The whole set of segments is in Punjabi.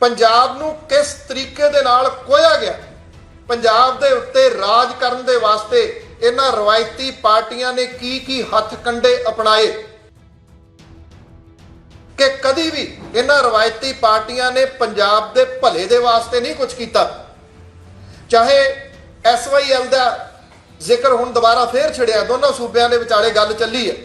ਪੰਜਾਬ ਨੂੰ ਕਿਸ ਤਰੀਕੇ ਦੇ ਨਾਲ ਕੋਇਆ ਗਿਆ? ਪੰਜਾਬ ਦੇ ਉੱਤੇ ਰਾਜ ਕਰਨ ਦੇ ਵਾਸਤੇ ਇਹਨਾਂ ਰਵਾਇਤੀ ਪਾਰਟੀਆਂ ਨੇ ਕੀ ਕੀ ਹੱਥ ਕੰਡੇ ਅਪਣਾਏ? ਕਿ ਕਦੀ ਵੀ ਇਹਨਾਂ ਰਵਾਇਤੀ ਪਾਰਟੀਆਂ ਨੇ ਪੰਜਾਬ ਦੇ ਭਲੇ ਦੇ ਵਾਸਤੇ ਨਹੀਂ ਕੁਝ ਕੀਤਾ? ਚਾਹੇ ਐਸਵਾਈਐਲ ਦਾ ਜ਼ਿਕਰ ਹੁਣ ਦੁਬਾਰਾ ਫੇਰ ਛਿੜਿਆ, ਦੋਨੋਂ ਸੂਬਿਆਂ ਦੇ ਵਿਚਾਲੇ ਗੱਲ ਚੱਲੀ ਹੈ।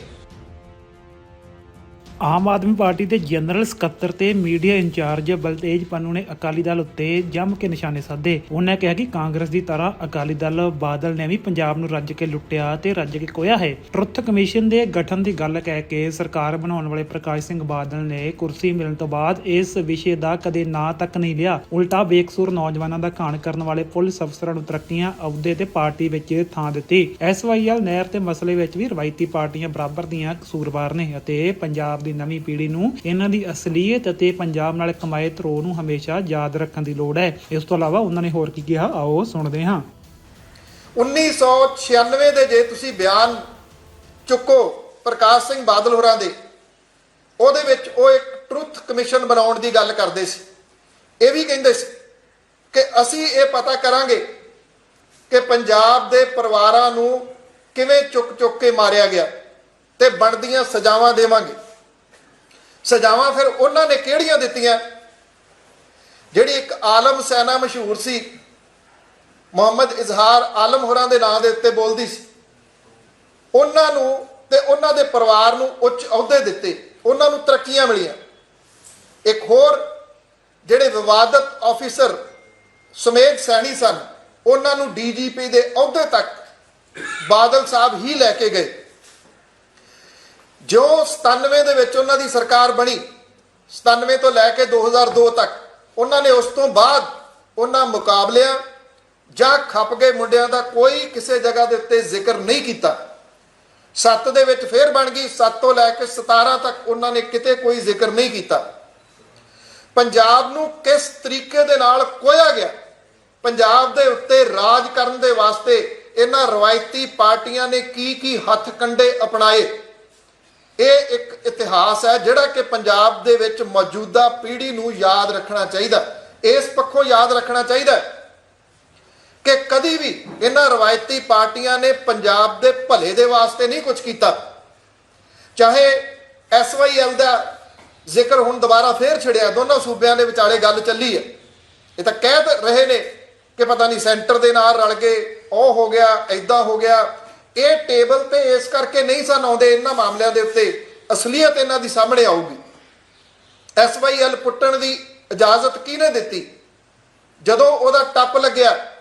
ਆਮ ਆਦਮੀ ਪਾਰਟੀ ਦੇ ਜਨਰਲ ਸਕੱਤਰ ਤੇ ਮੀਡੀਆ ਇੰਚਾਰਜ ਬਲਤੇਜ ਪੰਨੂ ਨੇ ਅਕਾਲੀ ਦਲ ਉੱਤੇ ਜੰਮ ਕੇ ਨਿਸ਼ਾਨੇ ਸਾਧੇ। ਉਹਨਾਂ ਕਿਹਾ ਕਿ ਕਾਂਗਰਸ ਦੀ ਤਰ੍ਹਾਂ ਅਕਾਲੀ ਦਲ ਬਾਦਲ ਨੇ ਵੀ ਪੰਜਾਬ ਨੂੰ ਰੱਜ ਕੇ ਲੁੱਟਿਆ ਤੇ ਰੱਜ ਕੇ ਕੋਇਆ ਹੈ। ਟਰੁੱਥ ਕਮਿਸ਼ਨ ਦੇ ਗਠਨ ਦੀ ਗੱਲ ਕਹਿ ਕੇ ਸਰਕਾਰ ਬਣਾਉਣ ਵਾਲੇ ਪ੍ਰਕਾਸ਼ ਸਿੰਘ ਬਾਦਲ ਨੇ ਕੁਰਸੀ ਮਿਲਣ ਤੋਂ ਬਾਅਦ ਇਸ ਵਿਸ਼ੇ ਦਾ ਕਦੇ ਨਾਂ ਤੱਕ ਨਹੀਂ ਲਿਆ। ਉਲਟਾ ਬੇਕਸੂਰ ਨੌਜਵਾਨਾਂ ਦਾ ਘਾਣ ਕਰਨ ਵਾਲੇ ਪੁਲਿਸ ਅਫਸਰਾਂ ਨੂੰ ਤਰੱਕੀਆਂ ਅਹੁਦੇ ਤੇ ਪਾਰਟੀ ਵਿੱਚ ਥਾਂ ਦਿੱਤੀ। ਐਸਵਾਈਐਲ ਨਹਿਰ ਤੇ ਮਸਲੇ ਵਿੱਚ ਵੀ ਰਵਾਇਤੀ ਪਾਰਟੀਆਂ ਬਰਾਬਰ ਦੀਆਂ ਕਸੂਰਵਾਰ ਨੇ ਅਤੇ ਪੰਜਾਬ ਦੀ ਨਵੀਂ ਪੀੜ੍ਹੀ ਨੂੰ ਇਹਨਾਂ ਦੀ ਅਸਲੀਅਤ ਅਤੇ ਪੰਜਾਬ ਨਾਲ ਕਮਾਏ ਧਰੋ ਨੂੰ ਹਮੇਸ਼ਾ ਯਾਦ ਰੱਖਣ ਦੀ ਲੋੜ ਹੈ। ਇਸ ਤੋਂ ਇਲਾਵਾ ਉਹਨਾਂ ਨੇ ਹੋਰ ਕੀ ਕਿਹਾ? ਆਓ ਸੁਣਦੇ ਹਾਂ। 1996 ਦੇ ਜੇ ਤੁਸੀਂ ਬਿਆਨ ਚੁੱਕੋ ਪ੍ਰਕਾਸ਼ ਸਿੰਘ ਬਾਦਲ ਹੋਰਾਂ ਦੇ, ਉਹਦੇ ਵਿੱਚ ਉਹ ਇੱਕ ਟਰੁੱਥ ਕਮਿਸ਼ਨ ਬਣਾਉਣ ਦੀ ਗੱਲ ਕਰਦੇ ਸੀ। ਇਹ ਵੀ ਕਹਿੰਦੇ ਸੀ ਕਿ ਅਸੀਂ ਇਹ ਪਤਾ ਕਰਾਂਗੇ ਕਿ ਪੰਜਾਬ ਦੇ ਪਰਿਵਾਰਾਂ ਨੂੰ ਕਿਵੇਂ ਚੁੱਕ ਚੁੱਕ ਕੇ ਮਾਰਿਆ ਗਿਆ ਤੇ ਬਣਦੀਆਂ ਸਜ਼ਾਵਾਂ ਦੇਵਾਂਗੇ। ਸਜ਼ਾਵਾਂ ਫਿਰ ਉਹਨਾਂ ਨੇ ਕਿਹੜੀਆਂ ਦਿੱਤੀਆਂ? ਜਿਹੜੀ ਇੱਕ ਆਲਮ ਸੈਨਾ ਮਸ਼ਹੂਰ ਸੀ, ਮੁਹੰਮਦ ਇਜ਼ਹਾਰ ਆਲਮ ਹੋਰਾਂ ਦੇ ਨਾਂ ਦੇ ਉੱਤੇ ਬੋਲਦੀ ਸੀ। ਉਹਨਾਂ ਨੂੰ ਤੇ ਉਹਨਾਂ ਦੇ ਪਰਿਵਾਰ ਨੂੰ ਉੱਚ ਅਹੁਦੇ ਦਿੱਤੇ। ਉਹਨਾਂ ਨੂੰ ਤਰੱਕੀਆਂ ਮਿਲੀਆਂ। ਇੱਕ ਹੋਰ ਜਿਹੜੇ ਵਿਵਾਦਤ ਆਫੀਸਰ ਸੁਮੇਧ ਸੈਣੀ ਸਨ, ਉਹਨਾਂ ਨੂੰ ਡੀਜੀਪੀ ਦੇ ਅਹੁਦੇ ਤੱਕ ਬਾਦਲ ਸਾਹਿਬ ਹੀ ਲੈ ਕੇ ਗਏ। ਜੋ 97 ਦੇ ਵਿੱਚ ਉਹਨਾਂ ਦੀ ਸਰਕਾਰ ਬਣੀ 97 ਤੋਂ ਲੈ ਕੇ 2002 ਤੱਕ, ਉਹਨਾਂ ਨੇ ਉਸ ਤੋਂ ਬਾਅਦ ਉਹਨਾਂ ਮੁਕਾਬਲਿਆਂ ਜਾਂ ਖੱਪ ਗਏ ਮੁੰਡਿਆਂ ਦਾ ਕੋਈ ਕਿਸੇ ਜਗ੍ਹਾ ਦੇ ਉੱਤੇ ਜ਼ਿਕਰ ਨਹੀਂ ਕੀਤਾ। 7 ਦੇ ਵਿੱਚ ਫੇਰ ਬਣ ਗਈ 7 ਤੋਂ ਲੈ ਕੇ 17 ਤੱਕ ਉਹਨਾਂ ਨੇ ਕਿਤੇ ਕੋਈ ਜ਼ਿਕਰ ਨਹੀਂ ਕੀਤਾ। ਪੰਜਾਬ ਨੂੰ ਕਿਸ ਤਰੀਕੇ ਦੇ ਨਾਲ ਕੋਇਆ ਗਿਆ? ਪੰਜਾਬ ਦੇ ਉੱਤੇ ਰਾਜ ਕਰਨ ਦੇ ਵਾਸਤੇ ਇਹਨਾਂ ਰਵਾਇਤੀ ਪਾਰਟੀਆਂ ਨੇ ਕੀ ਕੀ ਹੱਥ ਕੰਡੇ ਅਪਣਾਏ? ਇਹ ਇੱਕ ਇਤਿਹਾਸ ਹੈ ਜਿਹੜਾ ਕਿ ਪੰਜਾਬ ਦੇ ਵਿੱਚ ਮੌਜੂਦਾ ਪੀੜ੍ਹੀ ਨੂੰ ਯਾਦ ਰੱਖਣਾ ਚਾਹੀਦਾ ਇਸ ਪੱਖੋਂ ਯਾਦ ਰੱਖਣਾ ਚਾਹੀਦਾ ਕਿ ਕਦੀ ਵੀ ਇਹਨਾਂ ਰਵਾਇਤੀ ਪਾਰਟੀਆਂ ਨੇ ਪੰਜਾਬ ਦੇ ਭਲੇ ਦੇ ਵਾਸਤੇ ਨਹੀਂ ਕੁਝ ਕੀਤਾ। ਚਾਹੇ ਐਸਵਾਈਐਲ ਦਾ ਜ਼ਿਕਰ ਹੁਣ ਦੁਬਾਰਾ ਫੇਰ ਛਿੜਿਆ, ਦੋਨੋਂ ਸੂਬਿਆਂ ਦੇ ਵਿਚਾਲੇ ਗੱਲ ਚੱਲੀ ਹੈ। ਇਹ ਤਾਂ ਕਹਿ ਰਹੇ ਨੇ ਕਿ ਪਤਾ ਨਹੀਂ ਸੈਂਟਰ ਦੇ ਨਾਲ ਰਲ ਗਏ ਉਹ ਹੋ ਗਿਆ ਐਦਾਂ ਹੋ ਗਿਆ ਇਹ ਟੇਬਲ ਤੇ ਇਸ ਕਰਕੇ ਨਹੀਂ ਸਨ ਆਉਂਦੇ, ਇਹਨਾਂ ਮਾਮਲਿਆਂ ਦੇ ਉੱਤੇ ਅਸਲੀਅਤ ਇਹਨਾਂ ਦੀ ਸਾਹਮਣੇ ਆਊਗੀ। ਐਸਵਾਈਐਲ ਪੁੱਟਣ ਦੀ ਇਜਾਜ਼ਤ ਕਿਹਨੇ ਦਿੱਤੀ? ਜਦੋਂ ਉਹਦਾ ਟੱਪ ਲੱਗਿਆ,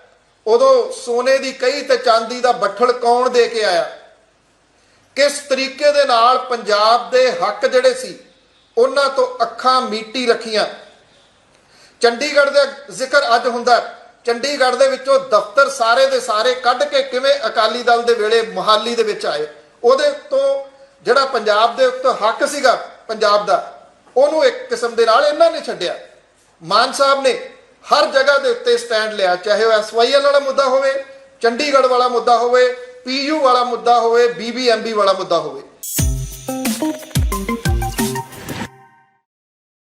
ਉਦੋਂ ਸੋਨੇ ਦੀ ਕਈ ਤੇ ਚਾਂਦੀ ਦਾ ਬੱਠਲ ਕੌਣ ਦੇ ਕੇ ਆਇਆ? ਕਿਸ ਤਰੀਕੇ ਦੇ ਨਾਲ ਪੰਜਾਬ ਦੇ ਹੱਕ ਜਿਹੜੇ ਸੀ, ਉਹਨਾਂ ਤੋਂ ਅੱਖਾਂ ਮੀਟੀ ਰੱਖੀਆਂ? ਚੰਡੀਗੜ੍ਹ ਦਾ ਜ਼ਿਕਰ ਅੱਜ ਹੁੰਦਾ ਹੈ। ਚੰਡੀਗੜ੍ਹ ਦੇ ਵਿੱਚੋਂ ਦਫ਼ਤਰ ਸਾਰੇ ਦੇ ਸਾਰੇ ਕੱਢ ਕੇ ਕਿਵੇਂ ਅਕਾਲੀ ਦਲ ਦੇ ਵੇਲੇ ਮੁਹਾਲੀ ਦੇ ਵਿੱਚ ਆਏ, ਉਹਦੇ ਤੋਂ ਜਿਹੜਾ ਪੰਜਾਬ ਦੇ ਉੱਤੇ ਹੱਕ ਸੀਗਾ, ਪੰਜਾਬ ਦਾ, ਉਹਨੂੰ ਇੱਕ ਕਿਸਮ ਦੇ ਨਾਲ ਇਹਨਾਂ ਨੇ ਛੱਡਿਆ। ਮਾਨ ਸਾਹਿਬ ਨੇ ਹਰ ਜਗ੍ਹਾ ਦੇ ਉੱਤੇ ਸਟੈਂਡ ਲਿਆ, ਚਾਹੇ ਉਹ ਐਸਵਾਈਐਲ ਵਾਲਾ ਮੁੱਦਾ ਹੋਵੇ, ਚੰਡੀਗੜ੍ਹ ਵਾਲਾ ਮੁੱਦਾ ਹੋਵੇ ਪੀਯੂ ਵਾਲਾ ਮੁੱਦਾ ਹੋਵੇ ਬੀਬੀਐਮਬੀ ਵਾਲਾ ਮੁੱਦਾ ਹੋਵੇ।